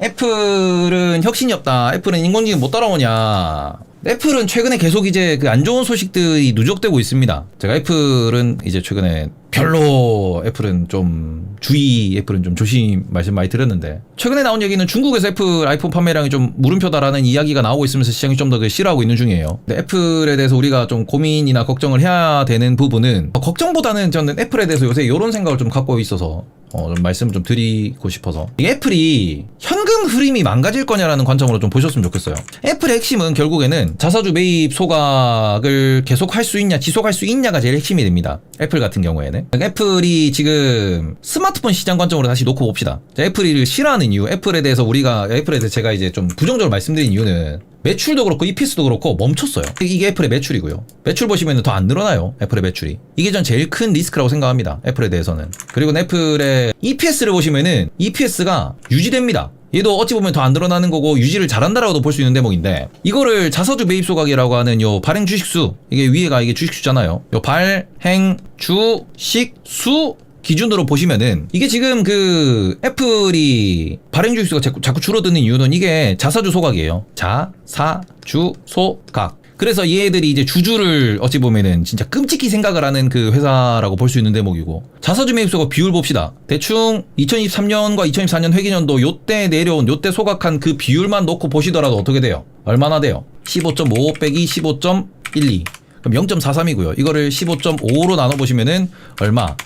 애플은 혁신이 없다. 애플은 인공지능 못 따라오냐. 애플은 최근에 계속 이제 그 안 좋은 소식들이 누적되고 있습니다. 제가 애플은 이제 최근에 별로 애플은 좀 주의 애플은 좀 조심 말씀 많이 드렸는데 최근에 나온 얘기는 중국에서 애플 아이폰 판매량이 좀 물음표다라는 이야기가 나오고 있으면서 시장이 좀 더 싫어하고 있는 중이에요. 근데 애플에 대해서 우리가 좀 고민이나 걱정을 해야 되는 부분은 어, 걱정보다는 저는 애플에 대해서 요새 이런 생각을 좀 갖고 있어서 어, 좀 말씀을 좀 드리고 싶어서 이 애플이 현금 흐름이 망가질 거냐라는 관점으로 좀 보셨으면 좋겠어요. 애플의 핵심은 결국에는 자사주 매입 소각을 계속 할 수 있냐, 지속할 수 있냐가 제일 핵심이 됩니다. 애플 같은 경우에는 애플이 지금 스마트폰 시장 관점으로 다시 놓고 봅시다. 자, 애플을 싫어하는 이유, 애플에 대해서 우리가 애플에 대해서 제가 이제 좀 부정적으로 말씀드린 이유는 매출도 그렇고 EPS도 그렇고 멈췄어요. 이게 애플의 매출이고요. 매출 보시면 더 안 늘어나요. 애플의 매출이. 이게 전 제일 큰 리스크라고 생각합니다. 애플에 대해서는. 그리고 애플의 EPS를 보시면은 EPS가 유지됩니다. 얘도 어찌 보면 더 안 늘어나는 거고 유지를 잘한다라고도 볼 수 있는 대목인데 이거를 자사주 매입 소각이라고 하는 요 발행 주식수 이게 위에가 이게 주식수잖아요. 요 발행 주식수 기준으로 보시면은 이게 지금 그 애플이 발행 주식수가 자꾸, 자꾸 줄어드는 이유는 이게 자사주 소각이에요. 자사주 소각. 그래서 얘들이 이제 주주를 어찌 보면은 진짜 끔찍히 생각을 하는 그 회사라고 볼 수 있는 대목이고 자사주 매입소가 비율 봅시다. 대충 2023년과 2024년 회계년도 요때 내려온 요때 소각한 그 비율만 놓고 보시더라도 어떻게 돼요? 얼마나 돼요? 15.5 빼기 15.12 그럼 0.43이고요. 이거를 15.5로 나눠 보시면은 얼마?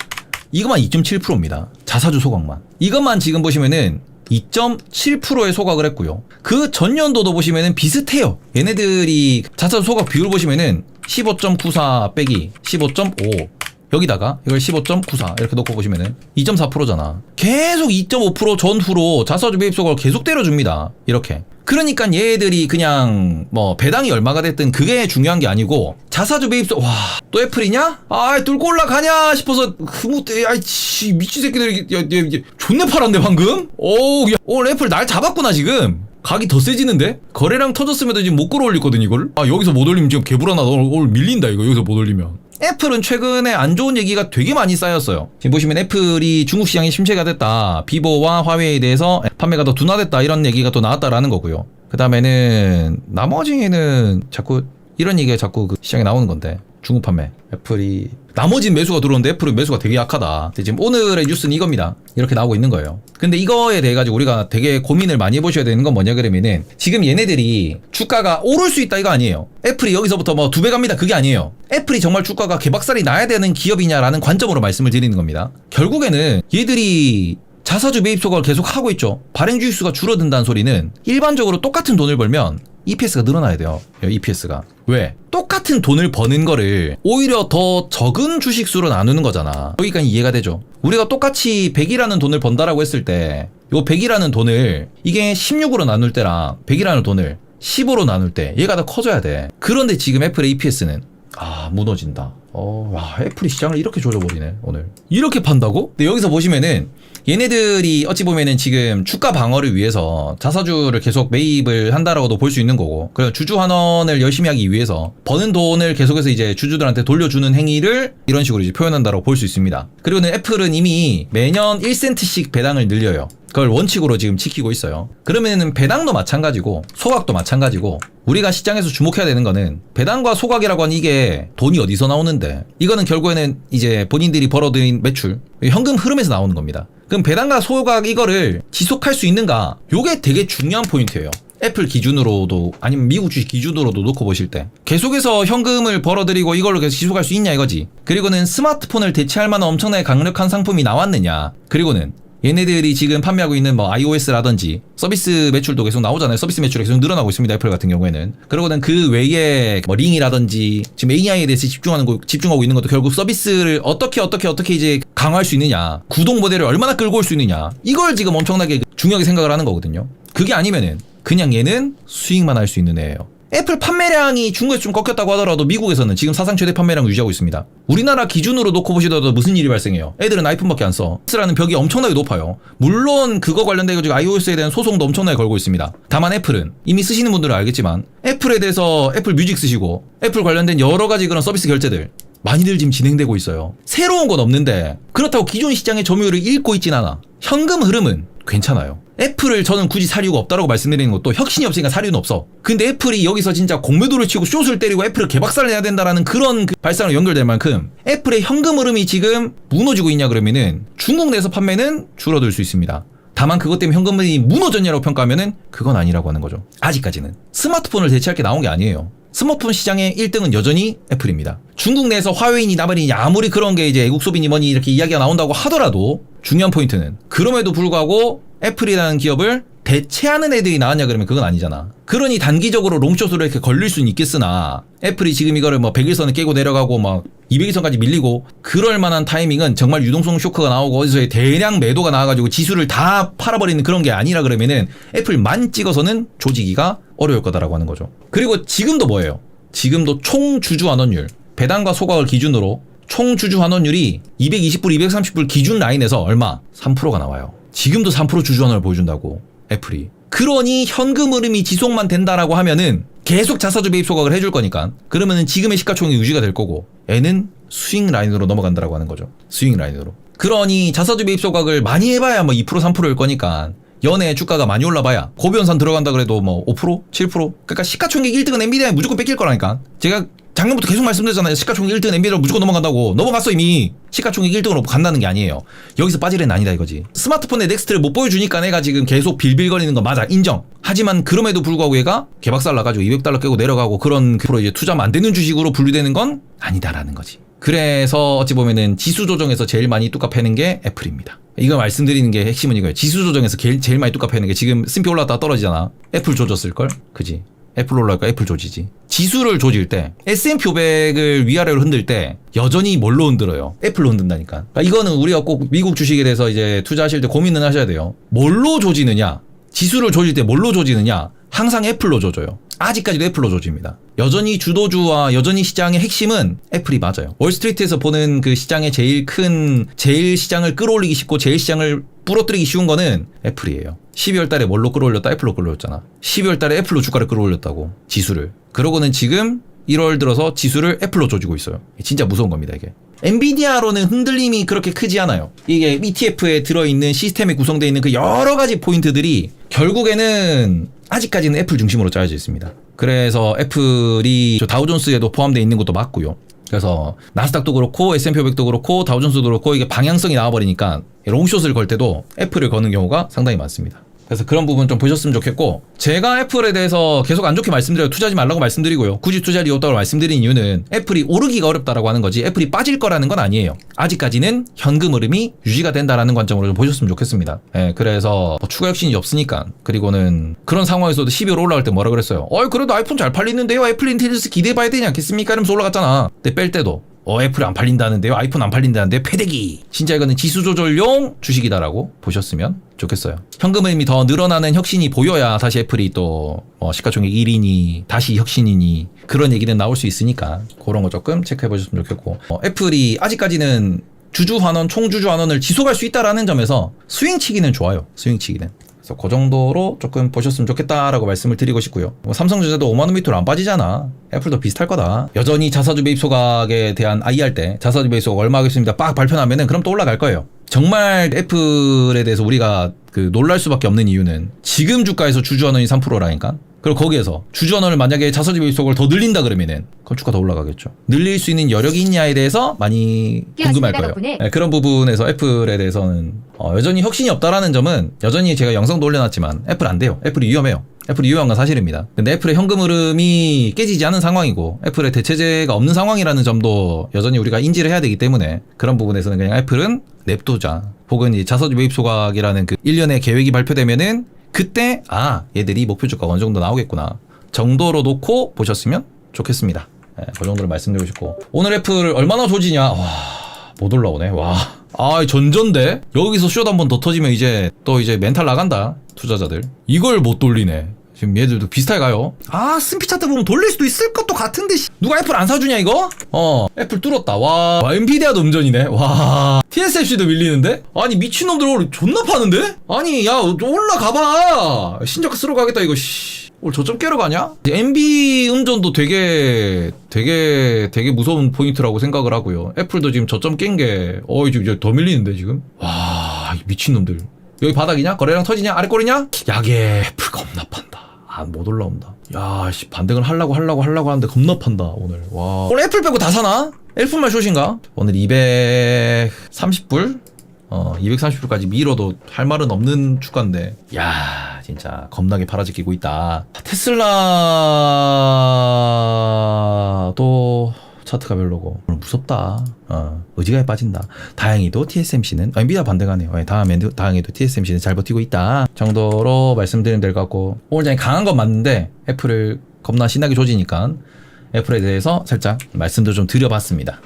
이것만 2.7%입니다. 자사주 소각만. 이것만 지금 보시면은 2.7%의 소각을 했고요. 그 전년도도 보시면은 비슷해요. 얘네들이 자사주 소각 비율 보시면은 15.94 빼기 15.5 여기다가 이걸 15.94 이렇게 놓고 보시면은 2.4%잖아. 계속 2.5% 전후로 자사주 매입 소각을 계속 때려줍니다. 이렇게. 그러니까 얘들이 그냥 뭐 배당이 얼마가 됐든 그게 중요한 게 아니고 자사주 매입소 와또 애플이냐? 아 뚫고 올라가냐 싶어서 흐뭇해 아이씨 미친 새끼들이 야, 야, 야, 존내 팔았네 방금 오 야, 오늘 애플 날 잡았구나 지금 각이 더 세지는데? 거래량 터졌으면 지금 못 끌어올리거든 이걸 아 여기서 못 올리면 지금 개불안하다 오늘, 밀린다 이거 여기서 못 올리면 애플은 최근에 안 좋은 얘기가 되게 많이 쌓였어요. 지금 보시면 애플이 중국 시장이 침체가 됐다. 비보와 화웨이에 대해서 판매가 더 둔화됐다. 이런 얘기가 또 나왔다라는 거고요. 그 다음에는 나머지는 자꾸 이런 얘기가 자꾸 그 시장에 나오는 건데 중국 판매 애플이 나머지는 매수가 들어오는데 애플은 매수가 되게 약하다. 근데 지금 오늘의 뉴스는 이겁니다. 이렇게 나오고 있는 거예요. 근데 이거에 대해 가지고 우리가 되게 고민을 많이 해보셔야 되는 건 뭐냐 그러면은 지금 얘네들이 주가가 오를 수 있다 이거 아니에요. 애플이 여기서부터 뭐 두 배 갑니다 그게 아니에요. 애플이 정말 주가가 개박살이 나야 되는 기업이냐라는 관점으로 말씀을 드리는 겁니다. 결국에는 얘들이 자사주 매입 소각을 계속 하고 있죠. 발행 주식수가 줄어든다는 소리는 일반적으로 똑같은 돈을 벌면 EPS가 늘어나야 돼요. EPS가. 왜? 똑같은 돈을 버는 거를 오히려 더 적은 주식수로 나누는 거잖아. 여기까지 이해가 되죠. 우리가 똑같이 100이라는 돈을 번다라고 했을 때, 요 100이라는 돈을 이게 16으로 나눌 때랑 100이라는 돈을 10으로 나눌 때 얘가 더 커져야 돼. 그런데 지금 애플의 EPS는 아 무너진다. 어, 와 애플이 시장을 이렇게 조져버리네 오늘. 이렇게 판다고? 근데 여기서 보시면은 얘네들이 어찌 보면은 지금 주가 방어를 위해서 자사주를 계속 매입을 한다라고도 볼 수 있는 거고 그래서 주주 환원을 열심히 하기 위해서 버는 돈을 계속해서 이제 주주들한테 돌려주는 행위를 이런 식으로 이제 표현한다라고 볼 수 있습니다. 그리고는 애플은 이미 매년 1센트씩 배당을 늘려요. 그걸 원칙으로 지금 지키고 있어요. 그러면은 배당도 마찬가지고 소각도 마찬가지고 우리가 시장에서 주목해야 되는 거는 배당과 소각이라고 하는 이게 돈이 어디서 나오는데 이거는 결국에는 이제 본인들이 벌어들인 매출 현금 흐름에서 나오는 겁니다. 그럼 배당과 소각 이거를 지속할 수 있는가? 요게 되게 중요한 포인트예요. 애플 기준으로도 아니면 미국 주식 기준으로도 놓고 보실 때 계속해서 현금을 벌어들이고 이걸로 계속 지속할 수 있냐 이거지. 그리고는 스마트폰을 대체할 만한 엄청나게 강력한 상품이 나왔느냐. 그리고는 얘네들이 지금 판매하고 있는 뭐 iOS라든지 서비스 매출도 계속 나오잖아요. 서비스 매출이 계속 늘어나고 있습니다. 애플 같은 경우에는. 그러고는 그 외에 뭐 링이라든지 지금 AI에 대해서 집중하는 거 집중하고 있는 것도 결국 서비스를 어떻게 어떻게 어떻게 이제 강화할 수 있느냐. 구독 모델을 얼마나 끌고 올 수 있느냐. 이걸 지금 엄청나게 중요하게 생각을 하는 거거든요. 그게 아니면은 그냥 얘는 수익만 할 수 있는 애예요. 애플 판매량이 중국에서 좀 꺾였다고 하더라도 미국에서는 지금 사상 최대 판매량 유지하고 있습니다. 우리나라 기준으로 놓고 보시더라도 무슨 일이 발생해요? 애들은 아이폰밖에 안 써. 쓰라는 벽이 엄청나게 높아요. 물론 그거 관련돼 가지고 iOS에 대한 소송도 엄청나게 걸고 있습니다. 다만 애플은 이미 쓰시는 분들은 알겠지만 애플에 대해서 애플 뮤직 쓰시고 애플 관련된 여러 가지 그런 서비스 결제들 많이들 지금 진행되고 있어요. 새로운 건 없는데 그렇다고 기존 시장의 점유율을 잃고 있진 않아. 현금 흐름은 괜찮아요. 애플을 저는 굳이 살 이유가 없다라고 말씀드리는 것도 혁신이 없으니까 살 이유는 없어. 근데 애플이 여기서 진짜 공매도를 치고 숏을 때리고 애플을 개박살을 내야 된다라는 그런 그 발상으로 연결될 만큼 애플의 현금 흐름이 지금 무너지고 있냐 그러면은 중국 내에서 판매는 줄어들 수 있습니다. 다만 그것 때문에 현금 흐름이 무너졌냐고 평가하면은 그건 아니라고 하는 거죠. 아직까지는. 스마트폰을 대체할 게 나온 게 아니에요. 스마트폰 시장의 1등은 여전히 애플입니다. 중국 내에서 화웨이니 나발이니 아무리 그런 게 이제 애국 소비니 뭐니 이렇게 이야기가 나온다고 하더라도 중요한 포인트는 그럼에도 불구하고 애플이라는 기업을 대체하는 애들이 나왔냐 그러면 그건 아니잖아. 그러니 단기적으로 롱숏으로 이렇게 걸릴 수는 있겠으나 애플이 지금 이거를 뭐 100일선을 깨고 내려가고 막 200일선까지 밀리고 그럴 만한 타이밍은 정말 유동성 쇼크가 나오고 어디서의 대량 매도가 나와가지고 지수를 다 팔아버리는 그런 게 아니라 그러면은 애플만 찍어서는 조지기가 어려울 거다라고 하는 거죠. 그리고 지금도 뭐예요? 지금도 총 주주 환원율 배당과 소각을 기준으로 총 주주 환원율이 220불, 230불 기준 라인에서 얼마? 3%가 나와요. 지금도 3% 주주 환원을 보여준다고 애플이. 그러니 현금 흐름이 지속만 된다라고 하면은 계속 자사주 매입 소각을 해줄 거니까 그러면은 지금의 시가총액 유지가 될 거고 애는 스윙 라인으로 넘어간다라고 하는 거죠. 스윙 라인으로. 그러니 자사주 매입 소각을 많이 해봐야 뭐 2% 3%일 거니까 연애 주가가 많이 올라봐야 고변산 들어간다 그래도 뭐 5% 7% 그러니까 시가총액 1등은 엔비디아에 무조건 뺏길 거라니까 제가 작년부터 계속 말씀드렸잖아요 시가총액 1등은 엔비디아로 무조건 넘어간다고 넘어갔어 이미 시가총액 1등으로 간다는 게 아니에요 여기서 빠질 애는 아니다 이거지 스마트폰의 넥스트를 못 보여주니까 내가 지금 계속 빌빌거리는 건 맞아 인정 하지만 그럼에도 불구하고 얘가 개박살 나가지고 200달러 깨고 내려가고 그런 그 프로 이제 투자만 안 되는 주식으로 분류되는 건 아니다라는 거지 그래서 어찌 보면은 지수 조정에서 제일 많이 뚜까 패는 게 애플입니다. 이거 말씀드리는 게 핵심은 이거예요. 지수 조정에서 제일, 제일 많이 뚜까 패는 게 지금 S&P 올랐다가 떨어지잖아. 애플 조졌을 걸? 그지? 애플 올라갈까 애플 조지지. 지수를 조질 때 S&P 500을 위아래로 흔들 때 여전히 뭘로 흔들어요? 애플로 흔든다니까. 그러니까 이거는 우리가 꼭 미국 주식에 대해서 이제 투자하실 때 고민은 하셔야 돼요. 뭘로 조지느냐? 지수를 조질 때 뭘로 조지느냐? 항상 애플로 조져요. 아직까지도 애플로 조집니다. 여전히 주도주와 여전히 시장의 핵심은 애플이 맞아요. 월스트리트에서 보는 그 시장의 제일 큰, 제일 시장을 끌어올리기 쉽고 제일 시장을 부러뜨리기 쉬운 거는 애플이에요. 12월 달에 뭘로 끌어올렸다? 애플로 끌어올렸잖아. 12월 달에 애플로 주가를 끌어올렸다고. 지수를. 그러고는 지금 1월 들어서 지수를 애플로 조지고 있어요. 진짜 무서운 겁니다, 이게. 엔비디아로는 흔들림이 그렇게 크지 않아요. 이게 ETF에 들어있는 시스템에 구성되어 있는 그 여러 가지 포인트들이 결국에는 아직까지는 애플 중심으로 짜여져 있습니다. 그래서 애플이 저 다우존스에도 포함되어 있는 것도 맞고요. 그래서 나스닥도 그렇고 S&P 500도 그렇고 다우존스도 그렇고 이게 방향성이 나와버리니까 롱숏을 걸 때도 애플을 거는 경우가 상당히 많습니다. 그래서 그런 부분 좀 보셨으면 좋겠고 제가 애플에 대해서 계속 안 좋게 말씀드려요. 투자하지 말라고 말씀드리고요. 굳이 투자할 이유 없다고 말씀드린 이유는 애플이 오르기가 어렵다라고 하는 거지 애플이 빠질 거라는 건 아니에요. 아직까지는 현금 흐름이 유지가 된다라는 관점으로 좀 보셨으면 좋겠습니다. 예, 그래서 뭐 추가 혁신이 없으니까 그리고는 그런 상황에서도 12월 올라갈 때 뭐라 그랬어요? 어이 그래도 아이폰 잘 팔리는데요? 애플 인텔리전스 기대해봐야 되지 않겠습니까 이러면서 올라갔잖아. 근데 뺄 때도 어 애플 안 팔린다는데요? 아이폰 안 팔린다는데 패대기. 진짜 이거는 지수 조절용 주식이다라고 보셨으면 좋겠어요 현금 흐름이 더 늘어나는 혁신이 보여야 다시 애플이 또뭐 시가총액 1위니 다시 혁신이니 그런 얘기는 나올 수 있으니까 그런 거 조금 체크해 보셨으면 좋겠고 어, 애플이 아직까지는 주주 환원 총주주 환원을 지속할 수 있다라는 점에서 스윙치기는 좋아요 스윙치기는 그래서 그 정도로 조금 보셨으면 좋겠다라고 말씀을 드리고 싶고요. 뭐 삼성전자도 5만 원 밑으로 안 빠지잖아. 애플도 비슷할 거다. 여전히 자사주 매입 소각에 대한 IR 때 자사주 매입 소각 얼마 하겠습니다. 빡 발표나면은 그럼 또 올라갈 거예요. 정말 애플에 대해서 우리가 그 놀랄 수밖에 없는 이유는 지금 주가에서 주주환원이 3%라니까. 그리고 거기에서 주주환원을 만약에 매입 소각을 더 늘린다 그러면은 그럼 주가 더 올라가겠죠. 늘릴 수 있는 여력이 있냐에 대해서 많이 궁금할 거예요. 네, 그런 부분에서 애플에 대해서는 어, 여전히 혁신이 없다라는 점은 여전히 제가 영상도 올려놨지만 애플 안 돼요. 애플이 위험해요. 애플이 위험한 건 사실입니다. 근데 애플의 현금 흐름이 깨지지 않은 상황이고 애플의 대체제가 없는 상황이라는 점도 여전히 우리가 인지를 해야 되기 때문에 그런 부분에서는 그냥 애플은 냅두자. 혹은 이 자사주 매입 소각이라는 그 1년의 계획이 발표되면은 그때 아 얘들이 목표 주가가 어느 정도 나오겠구나. 정도로 놓고 보셨으면 좋겠습니다. 네, 그 정도로 말씀드리고 싶고. 오늘 애플 얼마나 조지냐? 와 못 올라오네. 와. 아 전전데? 여기서 숏한번 더 터지면 이제 또 이제 멘탈 나간다. 투자자들. 이걸 못 돌리네 지금 얘들도 비슷하게 가요 아 스피 차트 보면 돌릴 수도 있을 것도 같은데 씨. 누가 애플 안 사주냐 이거 어 애플 뚫었다 와, 와 엔비디아도 음전이네 와 TSMC도 밀리는데 아니 미친놈들 존나 파는데 아니 야 올라가봐 신저가 쓰러 가겠다 이거 씨 오늘 저점 깨러 가냐? MB 음전도 되게 되게 되게 무서운 포인트라고 생각을 하고요. 애플도 지금 저점 깬 게 어, 이제 이제 더 밀리는데 지금. 와, 이 미친놈들. 여기 바닥이냐? 거래량 터지냐? 아래 꼴이냐? 약에 애플 겁나. 아, 못 올라온다. 야, 씨, 반등을 하려고 하려고 하려고 하는데 겁나 판다, 오늘. 와. 오늘 애플 빼고 다 사나? 애플만 숏인가? 오늘 230불? 어, 230불까지 밀어도 할 말은 없는 주가인데. 야, 진짜 겁나게 팔아지키고 있다. 테슬라도 차트가 별로고. 무섭다. 어, 의지가 빠진다. 다행히도 TSMC는, 아니, 미다 반대가네요. 예, 다음에, 다행히도 TSMC는 잘 버티고 있다. 정도로 말씀드리면 될 것 같고. 오늘 장이 강한 건 맞는데, 애플을 겁나 신나게 조지니까, 애플에 대해서 살짝 말씀도 좀 드려봤습니다.